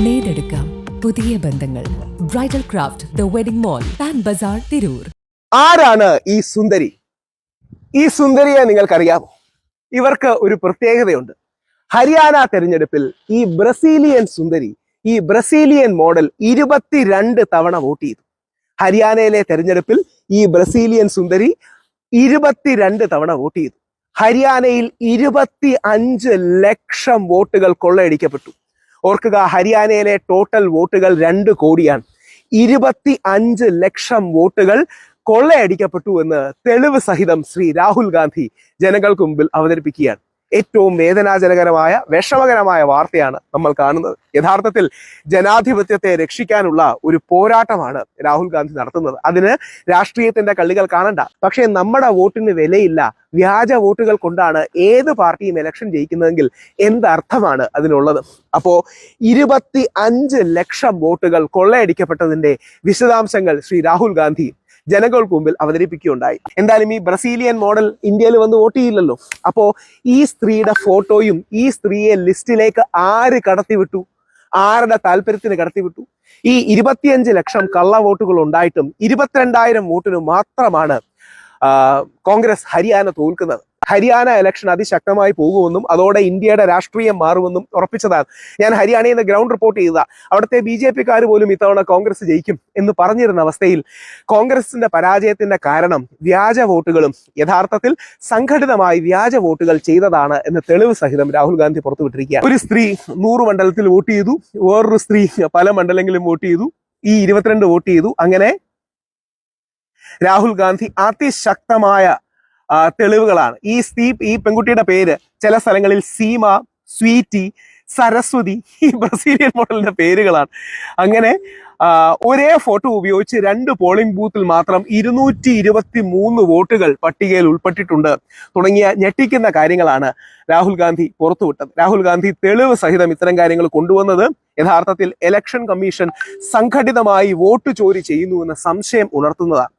നേടെടുക്കാം പുതിയ ബന്ധങ്ങൾ. Bridal craft the wedding mall Pan Bazaar Tirur ആരാണ് ഈ സുന്ദരി? ഈ സുന്ദരിയെ നിങ്ങൾക്കറിയാമോ? ഇവർക്ക് ഒരു പ്രത്യേകതയുണ്ട്. ഹരിയാന തെരഞ്ഞെടുപ്പിൽ ഈ ബ്രസീലിയൻ സുന്ദരി ഈ ബ്രസീലിയൻ മോഡൽ ഇരുപത്തിരണ്ട് തവണ വോട്ട് ചെയ്തു. ഹരിയാനയിലെ തെരഞ്ഞെടുപ്പിൽ ഈ ബ്രസീലിയൻ സുന്ദരി ഇരുപത്തിരണ്ട് തവണ വോട്ട് ചെയ്തു. ഹരിയാനയിൽ ഇരുപത്തി അഞ്ച് ലക്ഷം വോട്ടുകൾ കൊള്ളയടിക്കപ്പെട്ടു. ഓർക്കുക ഹരിയാനയിലെ ടോട്ടൽ വോട്ടുകൾ രണ്ട് കോടിയാണ്. ഇരുപത്തി അഞ്ച് ലക്ഷം വോട്ടുകൾ കൊള്ളയടിക്കപ്പെട്ടു എന്ന് തെളിവ് സഹിതം ശ്രീ രാഹുൽ ഗാന്ധി ജനങ്ങൾക്ക് മുമ്പിൽ അവതരിപ്പിക്കുകയാണ്. ഏറ്റവും വേദനാജനകരമായ വിഷമകരമായ വാർത്തയാണ് നമ്മൾ കാണുന്നത്. യഥാർത്ഥത്തിൽ ജനാധിപത്യത്തെ രക്ഷിക്കാനുള്ള ഒരു പോരാട്ടമാണ് രാഹുൽ ഗാന്ധി നടത്തുന്നത്. അതിന് രാഷ്ട്രീയത്തിന്റെ കള്ളികൾ കാണണ്ട. പക്ഷേ നമ്മുടെ വോട്ടിന് വിലയില്ല. വ്യാജ വോട്ടുകൾ കൊണ്ടാണ് ഏത് പാർട്ടിയും ഇലക്ഷൻ ജയിക്കുന്നതെങ്കിൽ എന്തർത്ഥമാണ് അതിനുള്ളത്? അപ്പോ ഇരുപത്തി അഞ്ച് ലക്ഷം വോട്ടുകൾ കൊള്ളയടിക്കപ്പെട്ടതിന്റെ വിശദാംശങ്ങൾ ശ്രീ രാഹുൽ ഗാന്ധി ജനങ്ങൾക്ക് മുമ്പിൽ അവതരിപ്പിക്കുകയുണ്ടായി. എന്തായാലും ഈ ബ്രസീലിയൻ മോഡൽ ഇന്ത്യയിൽ വന്ന് വോട്ട് ചെയ്യില്ലല്ലോ. അപ്പോ ഈ സ്ത്രീയുടെ ഫോട്ടോയും ഈ സ്ത്രീയെ ലിസ്റ്റിലേക്ക് ആര് കടത്തിവിട്ടു? ആരുടെ താല്പര്യത്തിന് കടത്തിവിട്ടു? ഈ ഇരുപത്തിയഞ്ച് ലക്ഷം കള്ള വോട്ടുകൾ ഉണ്ടായിട്ടും ഇരുപത്തിരണ്ടായിരം വോട്ടിന് മാത്രമാണ് കോൺഗ്രസ് ഹരിയാന തോൽക്കുന്നത്. ഹരിയാന ഇലക്ഷൻ അതിശക്തമായി പോകുമെന്നും അതോടെ ഇന്ത്യയുടെ രാഷ്ട്രീയം മാറുമെന്നും ഉറപ്പിച്ചതാണ്. ഞാൻ ഹരിയാനയിൽ നിന്ന് ഗ്രൗണ്ട് റിപ്പോർട്ട് ചെയ്ത അവിടുത്തെ ബി ജെ പിക്കാർ പോലും ഇത്തവണ കോൺഗ്രസ് ജയിക്കും എന്ന് പറഞ്ഞിരുന്ന അവസ്ഥയിൽ കോൺഗ്രസിന്റെ പരാജയത്തിന്റെ കാരണം വ്യാജ വോട്ടുകളും യഥാർത്ഥത്തിൽ സംഘടിതമായി വ്യാജ വോട്ടുകൾ ചെയ്തതാണ് എന്ന് തെളിവ് സഹിതം രാഹുൽ ഗാന്ധി പുറത്തുവിട്ടിരിക്കുകയാണ്. ഒരു സ്ത്രീ നൂറ് മണ്ഡലത്തിൽ വോട്ട് ചെയ്തു വേറൊരു സ്ത്രീ പല മണ്ഡലങ്ങളിലും വോട്ട് ചെയ്തു ഈ ഇരുപത്തിരണ്ട് വോട്ട് ചെയ്തു. അങ്ങനെ രാഹുൽ ഗാന്ധി അതിശക്തമായ തെളിവുകളാണ്. ഈ സ്ത്രീ ഈ പെൺകുട്ടിയുടെ പേര് ചില സ്ഥലങ്ങളിൽ സീമ സ്വീറ്റി സരസ്വതി ഈ ബ്രസീലിയൻ മോഡലിന്റെ പേരുകളാണ്. അങ്ങനെ ഒരേ ഫോട്ടോ ഉപയോഗിച്ച് രണ്ട് പോളിംഗ് ബൂത്തിൽ മാത്രം ഇരുന്നൂറ്റി ഇരുപത്തി മൂന്ന് വോട്ടുകൾ പട്ടികയിൽ ഉൾപ്പെട്ടിട്ടുണ്ട്. തുടങ്ങിയ ഞെട്ടിക്കുന്ന കാര്യങ്ങളാണ് രാഹുൽ ഗാന്ധി പുറത്തുവിട്ടത്. രാഹുൽ ഗാന്ധി തെളിവ് സഹിതം ഇത്തരം കാര്യങ്ങൾ കൊണ്ടുവന്നത് യഥാർത്ഥത്തിൽ ഇലക്ഷൻ കമ്മീഷൻ സംഘടിതമായി വോട്ട് ചോരി ചെയ്യുന്നു എന്ന സംശയം ഉണർത്തുന്നതാണ്.